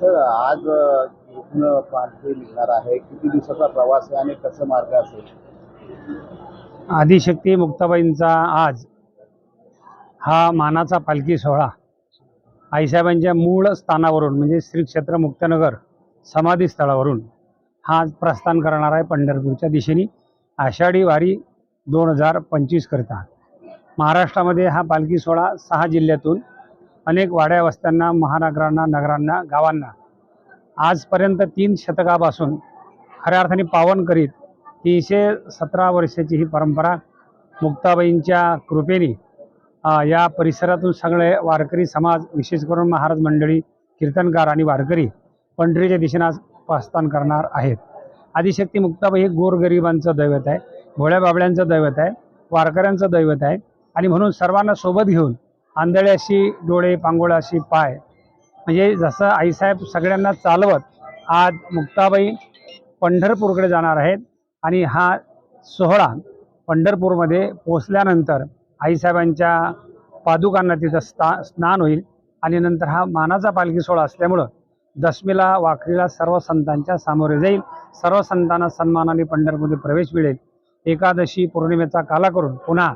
Sir आज कोकण पालखी निघणार आहे. किती दिवसाचा प्रवास आहे आणि कसं मार्ग असेल? आदिशक्ती मुक्ताबाईंचा आज हा मानाचा पालखी सोहळा आईसाहेबांच्या मूळ स्थानावरून म्हणजे श्री क्षेत्र मुक्तनगर समाधी स्थळावरून हा आज प्रस्थान करणार आहे पंढरपूरच्या दिशेने. आषाढी वारी दोन हजार पंचवीस करता. महाराष्ट्रामध्ये हा पालखी सोहळा सहा जिल्ह्यातून अनेक वाड्या वस्त्यांना महानगरांना नगरांना गावांना. आजपर्यंत तीन शतकापासून खऱ्या अर्थाने पावन करीत तीनशे सतरा वर्षाची ही परंपरा मुक्ताबाईंच्या कृपेने या परिसरातून सगळे वारकरी समाज विशेष करून महाराज मंडळी कीर्तनकार आणि वारकरी पंढरीच्या दिशेनं आज प्रस्थान करणार आहेत. आदिशक्ती मुक्ताबाई हे गोरगरिबांचं दैवत आहे भोळ्या बाबड्यांचं दैवत आहे वारकऱ्यांचं दैवत आहे आणि म्हणून सर्वांना सोबत घेऊन आंधळ्याशी डोळे पांगोळ्याशी पाय. म्हणजे जसं आईसाहेब सगळ्यांना चालवत आज मुक्ताबाई पंढरपूरकडे जाणार आहेत आणि हा सोहळा पंढरपूरमध्ये पोचल्यानंतर आईसाहेबांच्या पादुकांना तिथं स्था स्नान होईल आणि नंतर हा मानाचा पालखी सोहळा असल्यामुळं दशमीला वाखरीला सर्व संतांच्या सामोरे जाईल. सर्व संतांना सन्मानाने पंढरपूरमध्ये प्रवेश मिळेल. एकादशी पौर्णिमेचा काला करून पुन्हा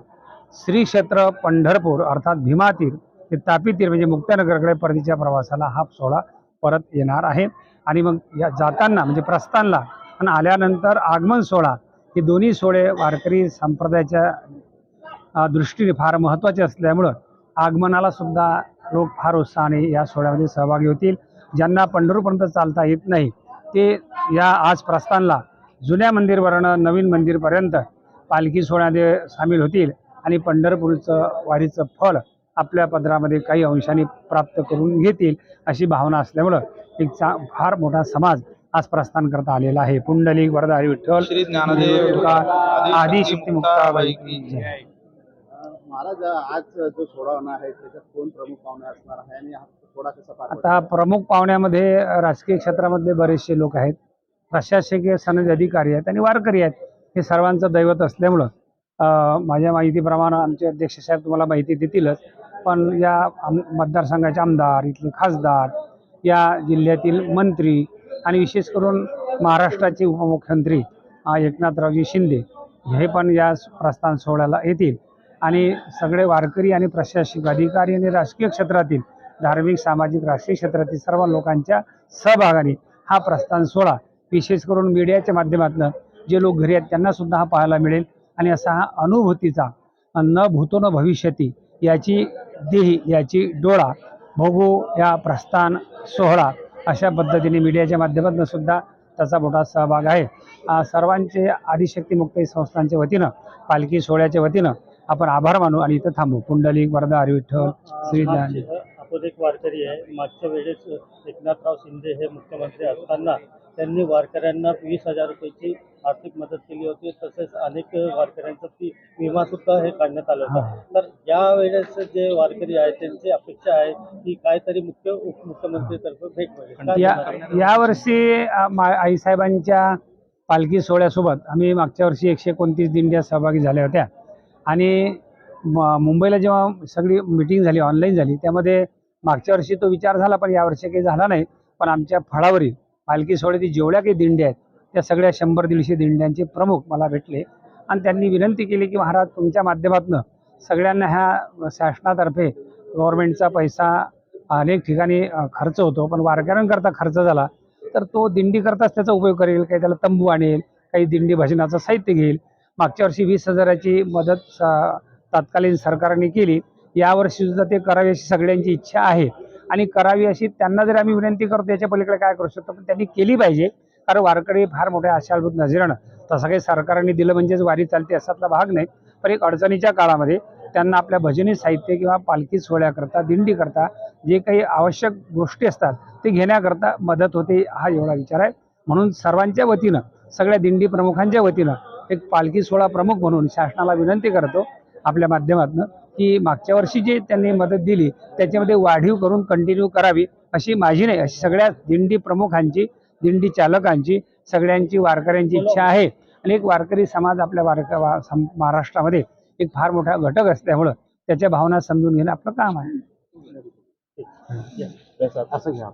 श्री क्षेत्र पंढरपूर अर्थात भीमातीर ते तापीतीर म्हणजे मुक्त्यानगरकडे परतीच्या प्रवासाला हा सोहळा परत येणार आहे. आणि मग या जाताना म्हणजे प्रस्थानला आणि आल्यानंतर आगमन सोहळा हे दोन्ही सोहळे वारकरी संप्रदायाच्या दृष्टीने फार महत्त्वाचे असल्यामुळं आगमनाला सुद्धा लोक फार उत्साहाने या सोहळ्यामध्ये सहभागी होतील. ज्यांना पंढरपूरपर्यंत चालता येत नाही ते या आज प्रस्थानला जुन्या मंदिरवरनं नवीन मंदिरपर्यंत पालखी सोहळ्यामध्ये सामील होतील. आणि पंढरपूरचं वारीचं फळ आपल्या पदरामध्ये काही अंशाने प्राप्त करून घेतील अशी भावना असल्यामुळं एक चा फार मोठा समाज आज प्रस्थान करता आलेला आहे. पुंडलिक वरदा हरी विठ्ठल श्री ज्ञानदेव जय. अ, महाराज आज जो सोहळा होणार आहे त्याच्यात कोण प्रमुख पाहुणे असणार आहे आणि हा सोहळा कसा? आता प्रमुख पाहुण्यामध्ये राजकीय क्षेत्रामधले बरेचसे लोक आहेत. प्रशासकीय सनद अधिकारी आहेत आणि वारकरी आहेत. हे सर्वांचं दैवत असल्यामुळं माझ्या माहितीप्रमाणे आमचे अध्यक्ष साहेब तुम्हाला माहिती देतीलच पण या आम मतदारसंघाचे आमदार इथले खासदार या जिल्ह्यातील मंत्री आणि विशेष करून महाराष्ट्राचे उपमुख्यमंत्री एकनाथरावजी शिंदे हे पण या प्रस्थान सोहळ्याला येतील. आणि सगळे वारकरी आणि प्रशासकीय अधिकारी आणि राजकीय क्षेत्रातील धार्मिक सामाजिक राष्ट्रीय क्षेत्रातील सर्व लोकांच्या सहभागाने हा प्रस्थान सोहळा विशेष करून मीडियाच्या माध्यमातून जे लोक घरी आहेत त्यांना सुद्धा हा पाहायला मिळेल. आणि असा हा अनुभूतीचा न भूतो न भविष्यती याची देही याची डोळा भोगू या प्रस्थान सोहळा अशा पद्धतीने मीडियाच्या माध्यमातून सुद्धा त्याचा मोठा सहभाग आहे. सर्वांचे आदिशक्तीमुक्त संस्थांच्या वतीनं पालखी सोहळ्याच्या वतीनं आपण आभार मानू आणि इथं थांबू. पुंडलिक वरदा हरिविठ्ठल श्रीज्ञान. एक वारकरी आहे. मागच्या वेळेस एकनाथराव शिंदे हे मुख्यमंत्री असताना त्यांनी वारकऱ्यांना वीस हजार रुपयाची आर्थिक मदत केली होती. तसेच अनेक वारकऱ्यांचा ती विमा सुद्धा हे काढण्यात आलं होतं. तर या वेळेस जे वारकरी आहेत त्यांची अपेक्षा आहे की काहीतरी मुख्य उपमुख्यमंत्रीतर्फे भेट मिळेल? यावर्षी आईसाहेबांच्या पालखी सोहळ्यासोबत आम्ही मागच्या वर्षी एकशे एकोणतीस दिंड्या सहभागी झाल्या होत्या. आणि मुंबईला जेव्हा सगळी मिटिंग झाली ऑनलाईन झाली त्यामध्ये मागच्या वर्षी तो विचार झाला पण यावर्षी काही झाला नाही. पण आमच्या फळावरील पालखी सोहळ्यातील जेवढ्या काही दिंड्या आहेत त्या सगळ्या शंभर दीडशे दिंड्यांचे प्रमुख मला भेटले. आणि त्यांनी विनंती केली की महाराज तुमच्या माध्यमातून सगळ्यांना ह्या शासनातर्फे गव्हर्नमेंटचा पैसा अनेक ठिकाणी खर्च होतो. पण वारकऱ्यांकरता खर्च झाला तर तो दिंडीकरताच त्याचा उपयोग करेल काही त्याला तंबू आणेल काही दिंडी भजनाचं साहित्य घेईल. मागच्या वर्षी वीस हजाराची मदत स- तत्कालीन सरकारने केली. यावर्षी सुद्धा ते करावी अशी सगळ्यांची इच्छा आहे. आणि करावी अशी त्यांना जर आम्ही विनंती करतो याच्या पलीकडे काय करू शकतो पण त्यांनी केली पाहिजे. कारण वारकरी फार मोठ्या आशाभूत नजरेनं तसं काही सरकारने दिलं म्हणजेच वारी चालते असातला भाग नाही. पण एक अडचणीच्या काळामध्ये त्यांना आपल्या भजनी साहित्य किंवा पालखी सोहळ्याकरता दिंडीकरता जे काही आवश्यक गोष्टी असतात ते घेण्याकरता मदत होते हा एवढा विचार आहे. म्हणून सर्वांच्या वतीनं सगळ्या दिंडी प्रमुखांच्या वतीनं एक पालखी सोहळा प्रमुख म्हणून शासनाला विनंती करतो. आपल्या माध्यमातून की मागच्या वर्षी जे त्यांनी मदत दिली त्याच्यामध्ये वाढीव करून कंटिन्यू करावी अशी माझी नाही अशी सगळ्या दिंडी प्रमुखांची दिंडी चालकांची सगळ्यांची वारकऱ्यांची इच्छा आहे. आणि एक वारकरी समाज आपल्या वारक वा- सम- महाराष्ट्रामध्ये एक फार मोठा घटक असल्यामुळं त्याच्या भावना समजून घेणं आपलं काम आहे. असं घ्या.